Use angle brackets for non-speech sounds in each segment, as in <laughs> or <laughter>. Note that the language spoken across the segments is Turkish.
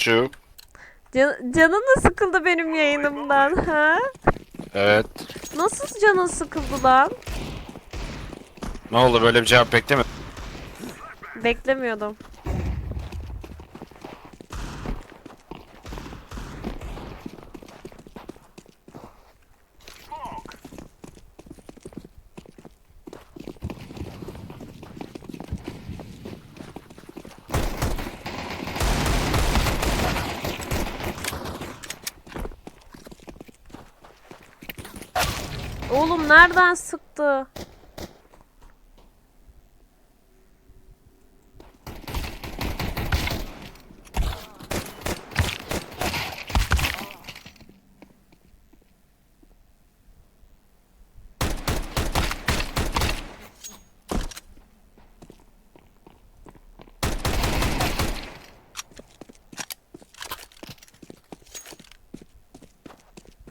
Şu. Can, canın mı sıkıldı benim yayınımdan ha? Evet. Nasıl canın sıkıldı lan? Ne oldu böyle bir cevap bekleme. Beklemiyordum. Oğlum nereden sıktı?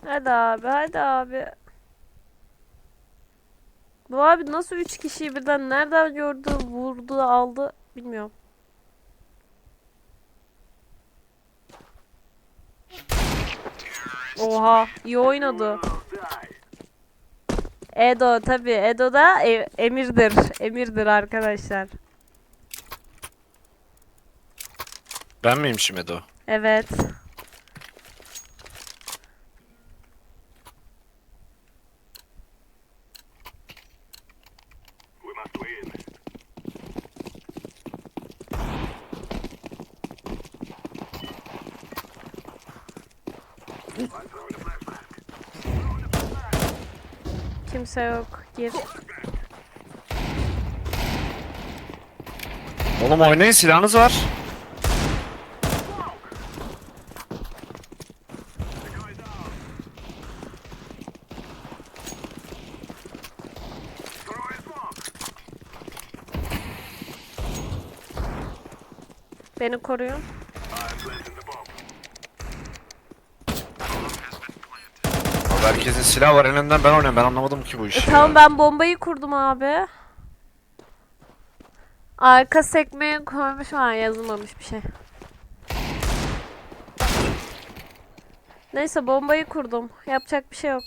Hadi abi, hadi abi. Bu abi nasıl üç kişiyi birden nereden gördü, vurdu, aldı bilmiyorum. Oha, iyi oynadı. Edo tabi Edo da e- emirdir. Emirdir arkadaşlar. Ben miyim şimdi o? Evet. Kimse yok. Gir. Oğlum oynayın silahınız var. Beni koruyun. Herkesin silahı var elinden ben oynuyorum ben anlamadım ki bu E, işi. tamam ya. ben bombayı kurdum abi. Arka sekmeye koymuş ha yazılmamış bir şey. Neyse bombayı kurdum. Yapacak bir şey yok.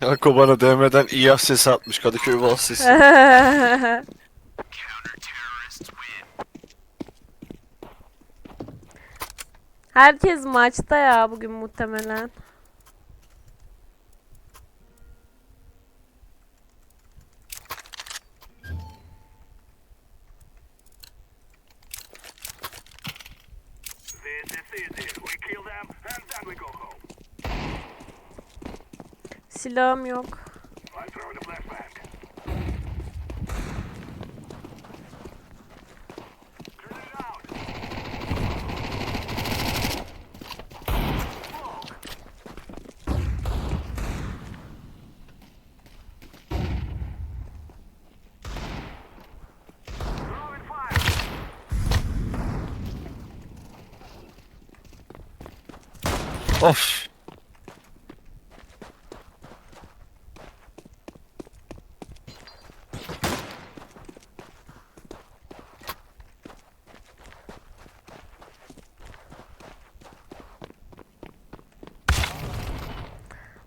Ako bana DM'den iyi sesi atmış Kadıköy bal sesi. <laughs> Herkes maçta ya bugün muhtemelen. Throwing fire. of.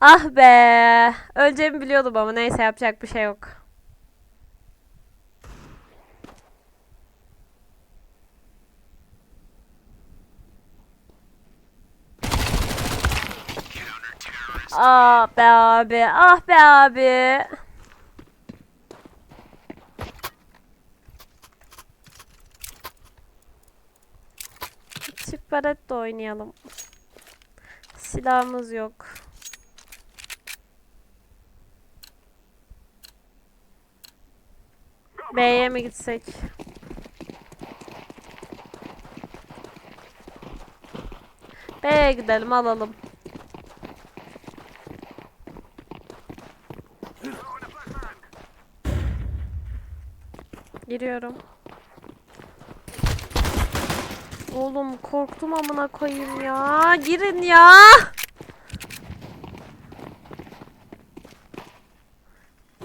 Ah be. Öleceğimi biliyordum ama neyse yapacak bir şey yok. Ah be abi. Ah be abi. Çift baret oynayalım. Silahımız yok. B'ye mi gitsek? B'ye gidelim alalım. Giriyorum. Oğlum korktum amına koyayım ya. Girin ya.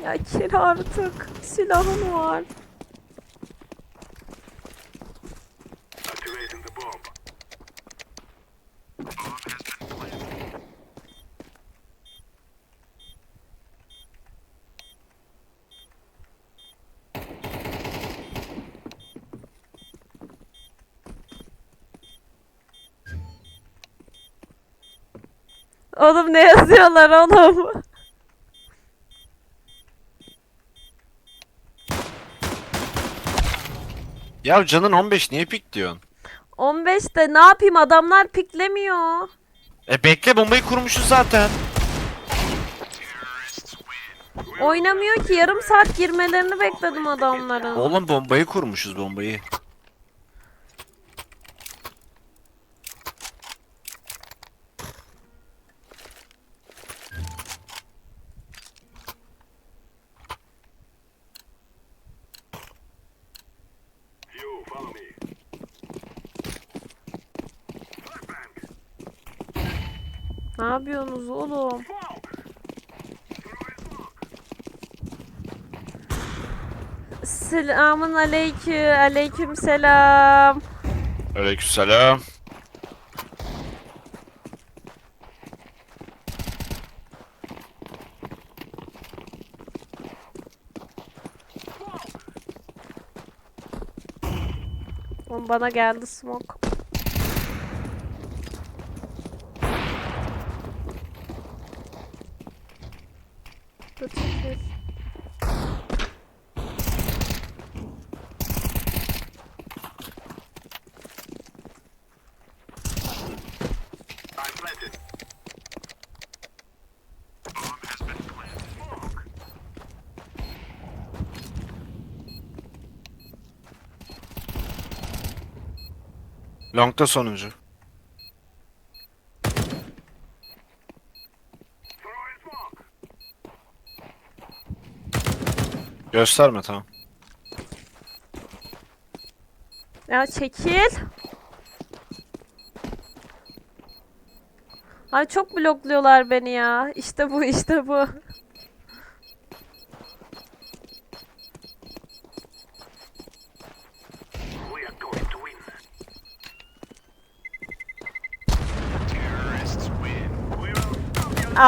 Ya gir artık. Silahın var. Oğlum ne yazıyorlar oğlum? Ya canın 15 niye pik diyorsun? 15'te ne yapayım adamlar piklemiyor. E bekle bombayı kurmuşuz zaten. Oynamıyor ki yarım saat girmelerini bekledim adamların. Oğlum bombayı kurmuşuz bombayı. Ne yapıyorsunuz oğlum? Selamun aleyküm. Aleyküm selam. Aleykümselam. Oğlum bana geldi smoke. Long'da sonuncu. Gösterme tamam. Ya çekil. Ay çok blokluyorlar beni ya. İşte bu, işte bu.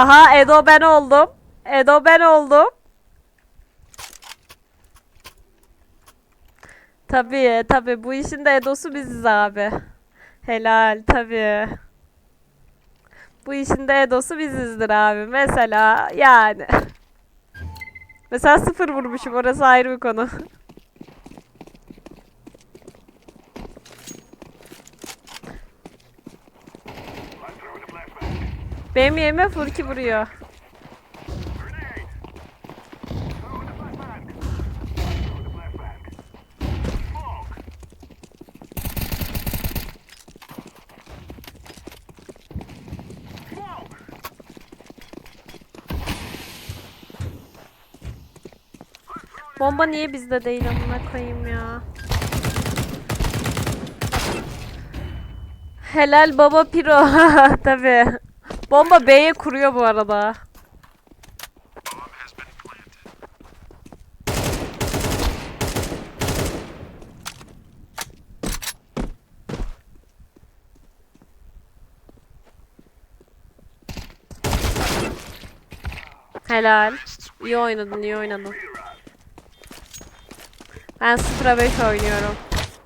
Aha Edo ben oldum. Edo ben oldum. Tabii tabii bu işin de Edo'su biziz abi. Helal tabii. Bu işin de Edo'su bizizdir abi. Mesela yani. Mesela sıfır vurmuşum orası ayrı bir konu. <laughs> Benim yerime Furki vuruyor. Bomba niye bizde değil amına koyayım ya. Helal baba piro. <laughs> Tabii. Bomba B'ye kuruyor bu arada. Helal. İyi oynadın, iyi oynadın. Ben 0'a 5 oynuyorum.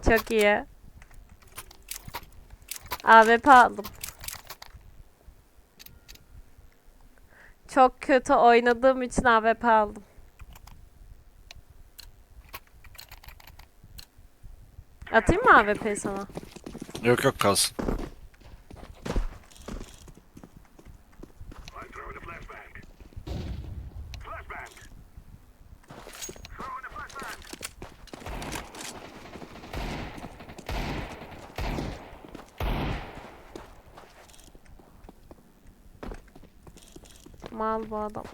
Çok iyi. AWP aldım. Çok kötü oynadığım için AWP aldım. Atayım mı AWP'yi sana? Yok yok kalsın. Mal bu adam.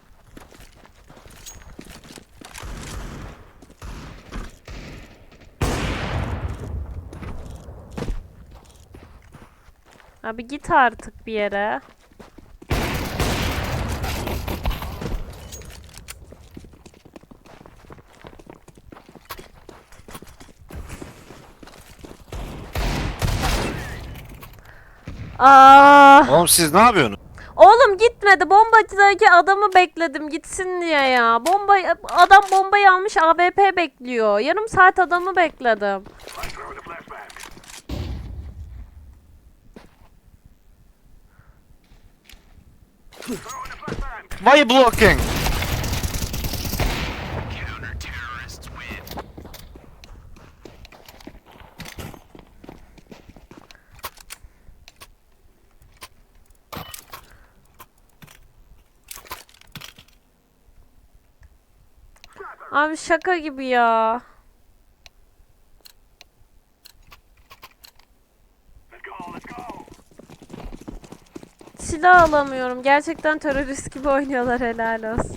Abi git artık bir yere. Aa, Oğlum siz ne yapıyorsunuz? Oğlum gitmedi. Bombacıdaki adamı bekledim gitsin diye ya. Bomba adam bombayı almış AWP bekliyor. Yarım saat adamı bekledim. Why you blocking? Abi şaka gibi ya. Silah alamıyorum. Gerçekten terörist gibi oynuyorlar helal olsun.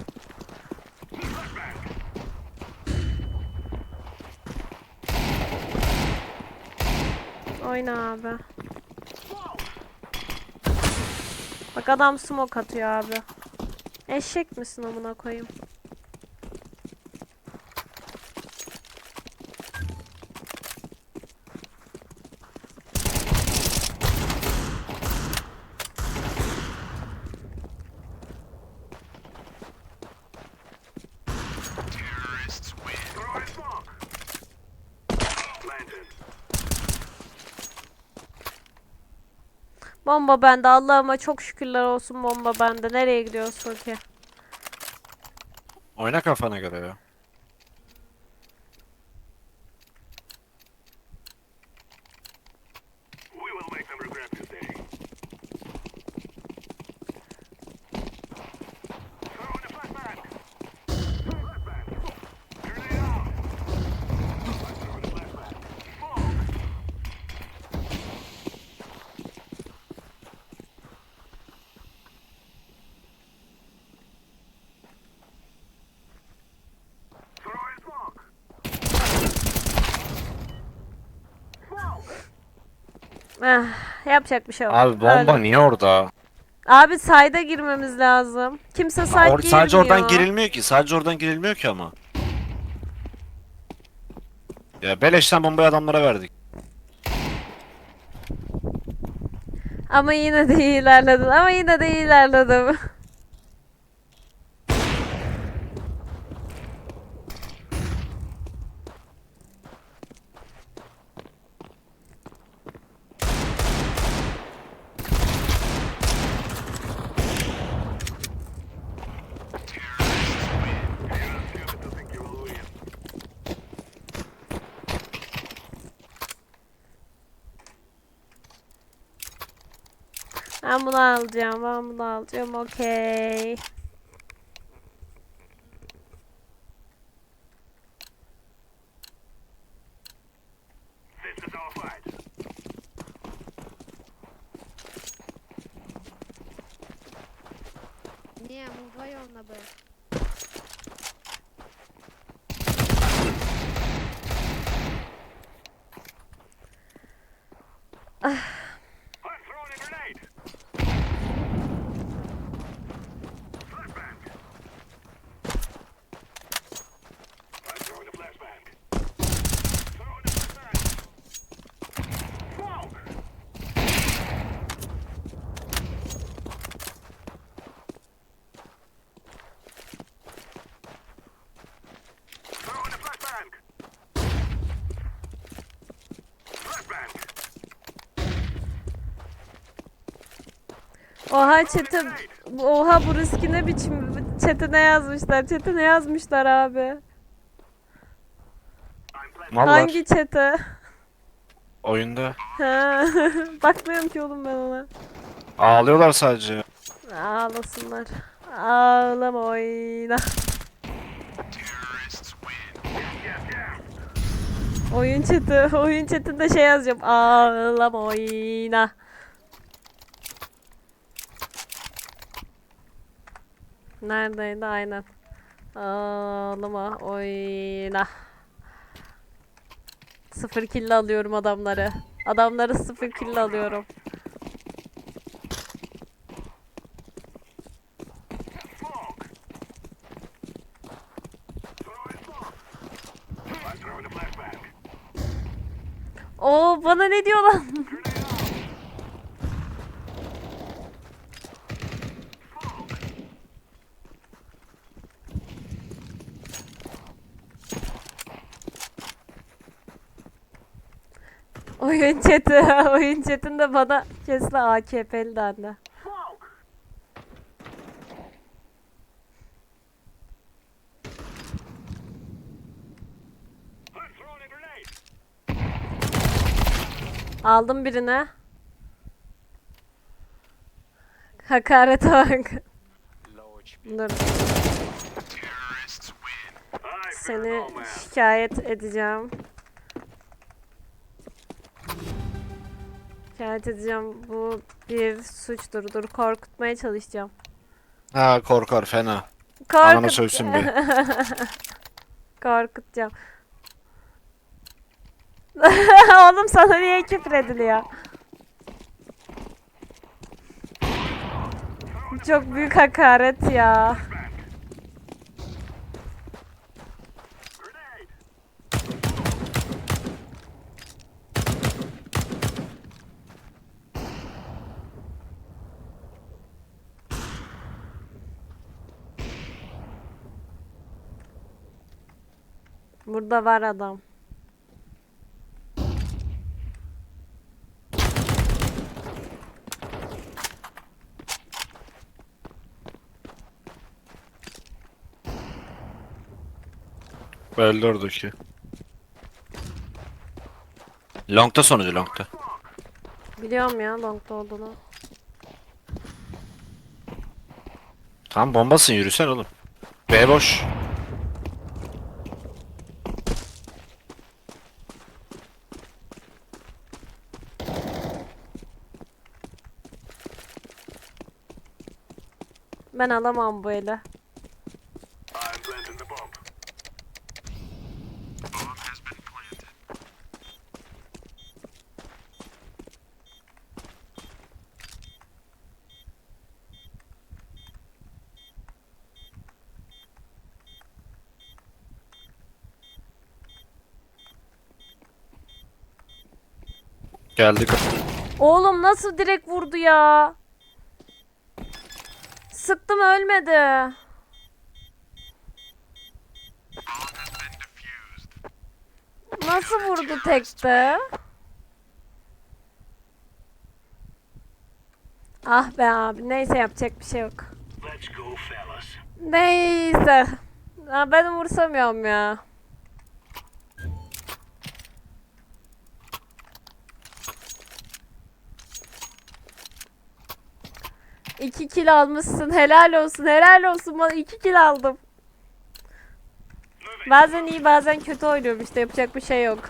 Oyna abi. Bak adam smoke atıyor abi. Eşek misin amına koyayım? Bomba bende. Allah'ıma çok şükürler olsun bomba bende. Nereye gidiyorsun ki? Oyna kafana göre ya. Eh, yapacak bir şey yok. Abi bomba Öyle. niye orada? Abi sayda girmemiz lazım. Kimse say Or- girmiyor. sadece oradan girilmiyor ki. Sadece oradan girilmiyor ki ama. Ya beleşten bombayı adamlara verdik. Ama yine de iyi ilerledin. Ama yine de iyi ilerledim. <laughs> Ben bunu alacağım. Ben bunu alacağım. Okey. Oha chat'e Oha bu riski ne biçim chat'e ne yazmışlar? Chat'e ne yazmışlar abi? I'm planting. Mal var. Hangi chat'e? Oyunda. Ha, <laughs> Bakmıyorum ki oğlum ben ona. Ağlıyorlar sadece. Ağlasınlar. Ağlama oyna. Oyun chat'i, <laughs> oyun chat'inde şey yazacağım. Ağlama oyna. Neredeydi? Aynen. Ağlama. Oyna. Sıfır kill alıyorum adamları. Adamları sıfır kill alıyorum. Oo bana ne diyor lan? <laughs> Oyun chat'i, <laughs> oyun chat'inde bana kesin AKP'li dendi. Aldım birine. Hakarete bak. Dur. Seni şikayet edeceğim. Şikayet edeceğim. Bu bir suçtur. Dur korkutmaya çalışacağım. Ha korkar fena. Anana Korkut. sövsün bir. <laughs> Korkutacağım. <laughs> Oğlum sana niye küfür ediliyor? Çok büyük hakaret ya. Burada var adam. Öldü oradaki. Long'ta sonucu long'ta. Biliyorum ya longda olduğunu. Tamam bombasın yürüsen oğlum. B boş. Ben alamam bu planted. Geldik. Oğlum nasıl direkt vurdu ya? Sıktım ölmedi. Nasıl vurdu tekte? Ah be abi neyse yapacak bir şey yok. Neyse. Ben umursamıyorum ya. Kill almışsın. Helal olsun. Helal olsun bana. iki kill aldım. Bazen iyi bazen kötü oynuyorum işte. Yapacak bir şey yok.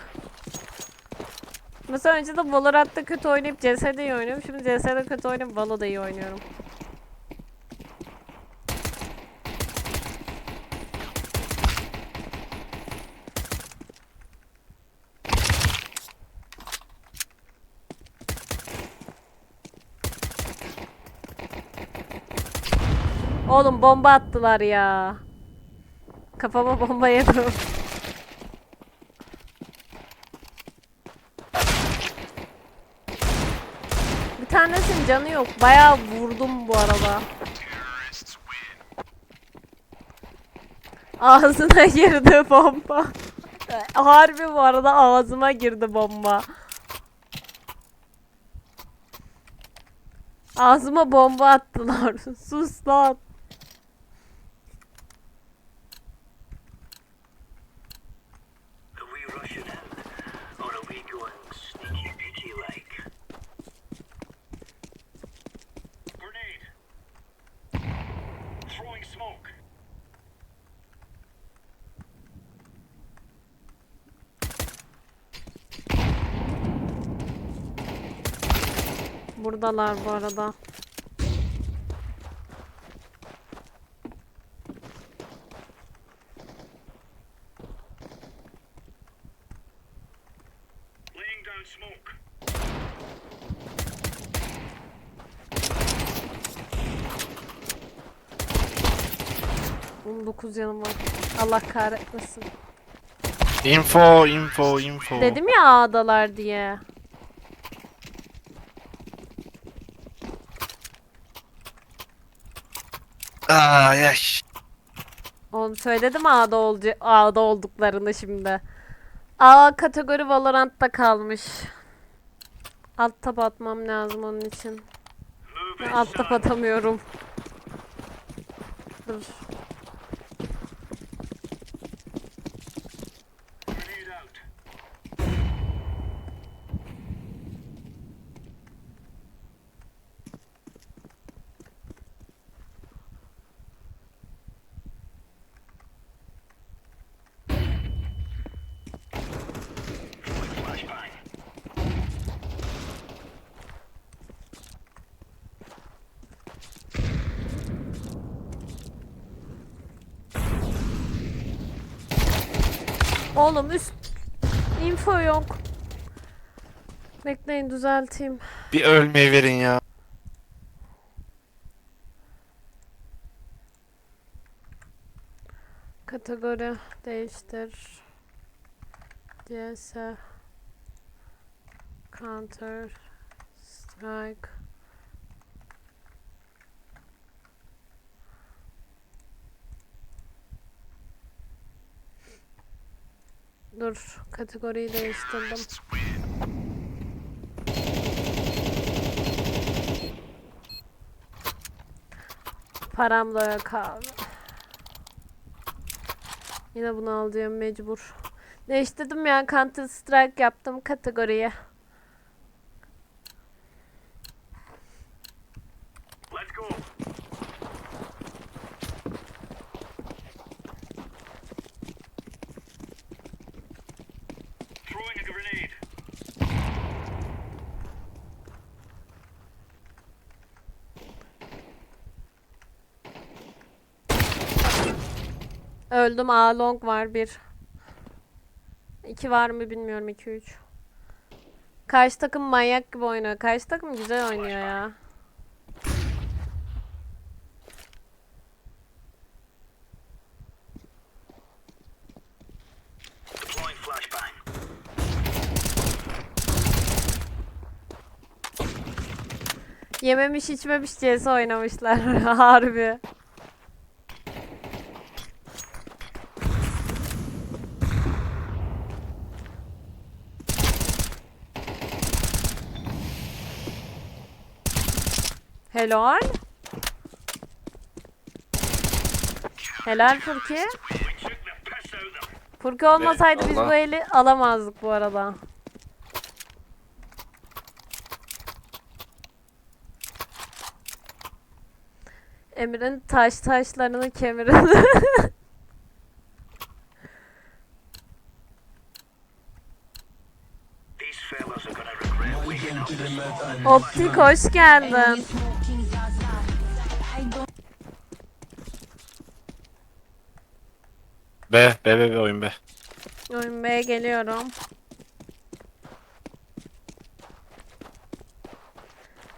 Mesela önce de Valorant'ta kötü oynayıp CS'de iyi oynuyorum. Şimdi CS'de kötü oynayıp Valo'da iyi oynuyorum. Oğlum bomba attılar ya. Kafama bomba yedim. Bir tanesinin canı yok. Bayağı vurdum bu arada. Ağzına girdi bomba. Harbi bu arada ağzıma girdi bomba. Ağzıma bomba attılar. <laughs> Sus lan. Buradalar bu arada. Laying down smoke. 19 yanım var. Allah kahretmesin. Info, info, info. Dedim ya A'dalar diye. Aa, yaş. Oğlum söyledim A'da, olcu A'da olduklarını şimdi. A kategori Valorant'ta kalmış. Alt tab atmam lazım onun için. Move Alt tab atamıyorum. Dur. Oğlum üst info yok. Bekleyin düzelteyim. Bir ölmeyi verin ya. Kategori değiştir. CS Counter Strike Dur, kategoriyi değiştirdim. Param da yok abi. Yine bunu alacağım mecbur. Değiştirdim ya Counter Strike yaptım kategoriye. Öldüm. A long var bir. İki var mı bilmiyorum. 2 3. Karşı takım manyak gibi oynuyor. Karşı takım güzel oynuyor ya. Yememiş içmemiş CS oynamışlar. <laughs> Harbi. Helal. Helal Furki. Furki olmasaydı biz Allah. bu eli alamazdık bu arada. Emir'in taş taşlarını kemirin. <laughs> Optik hoş geldin. B, B, B, B oyun B. Oyun B'ye geliyorum.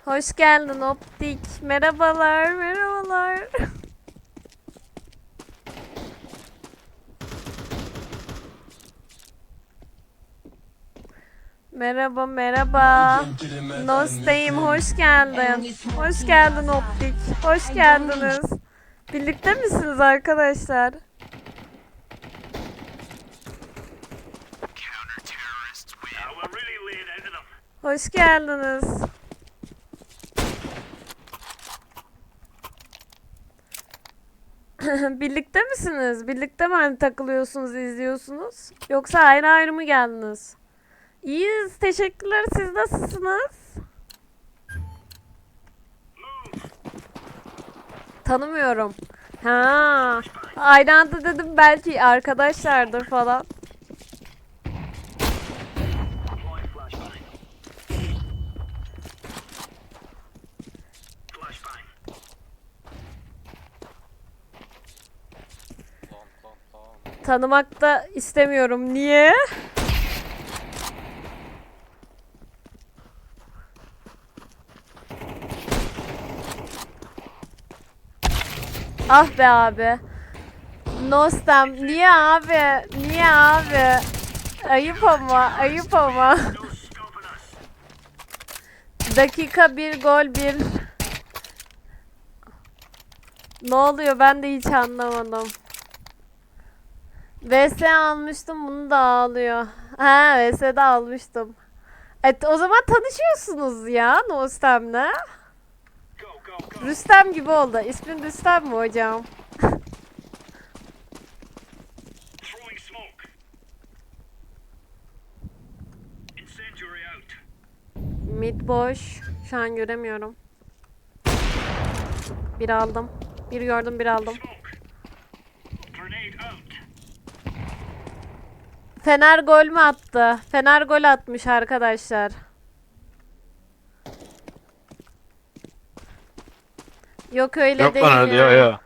Hoş geldin Optik. Merhabalar, merhabalar. <laughs> Merhaba, merhaba. Nostayım, hoş geldin. Hoş geldin Optik. Hoş geldiniz. Birlikte misiniz arkadaşlar? Hoş geldiniz. <laughs> Birlikte misiniz? Birlikte mi hani takılıyorsunuz, izliyorsunuz? Yoksa ayrı ayrı mı geldiniz? İyiyiz, teşekkürler. Siz nasılsınız? Tanımıyorum. Ha, aynı anda dedim belki arkadaşlardır falan. Tanımak da istemiyorum. Niye? Ah be abi. Nostem. Niye abi? Niye abi? Ayıp ama, ayıp ama. Dakika bir gol bir. Ne oluyor ben de hiç anlamadım. VS almıştım bunu da ağlıyor. Ha VS'de almıştım. Evet o zaman tanışıyorsunuz ya Nostem'le. Rüstem gibi oldu. İsmin Rüstem mi hocam? <laughs> Mid boş. Şu an göremiyorum. Bir aldım. Bir gördüm bir aldım. Fener gol mü attı? Fener gol atmış arkadaşlar. Yok öyle Yok değil lan öyle ya. yok yok.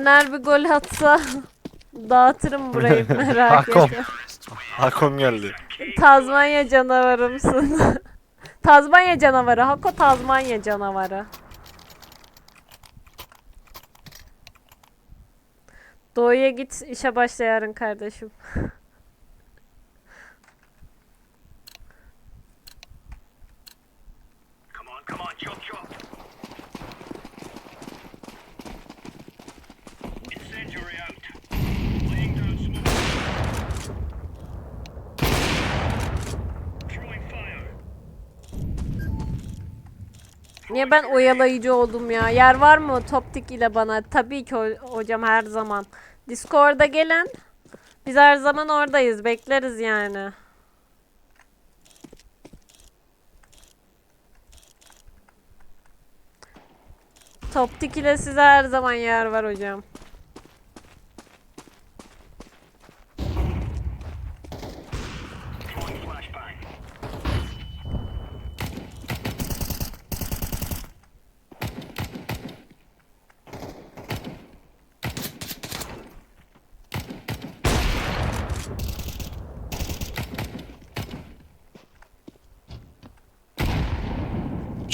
Fener bir gol atsa dağıtırım burayı <laughs> merak Hakom. etme. Hakom geldi. Tazmanya canavarımsın. <laughs> Tazmanya canavarı. Hako Tazmanya canavarı. Doğuya git işe başla yarın kardeşim. <laughs> Niye ben oyalayıcı oldum ya? Yer var mı Toptik ile bana? Tabii ki ho- hocam her zaman. Discord'a gelin. Biz her zaman oradayız. Bekleriz yani. Toptik ile size her zaman yer var hocam.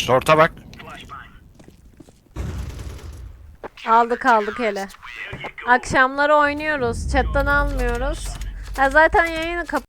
Şorta bak. Aldık aldık hele. Akşamları oynuyoruz. Chatten almıyoruz. Ha zaten yayını kap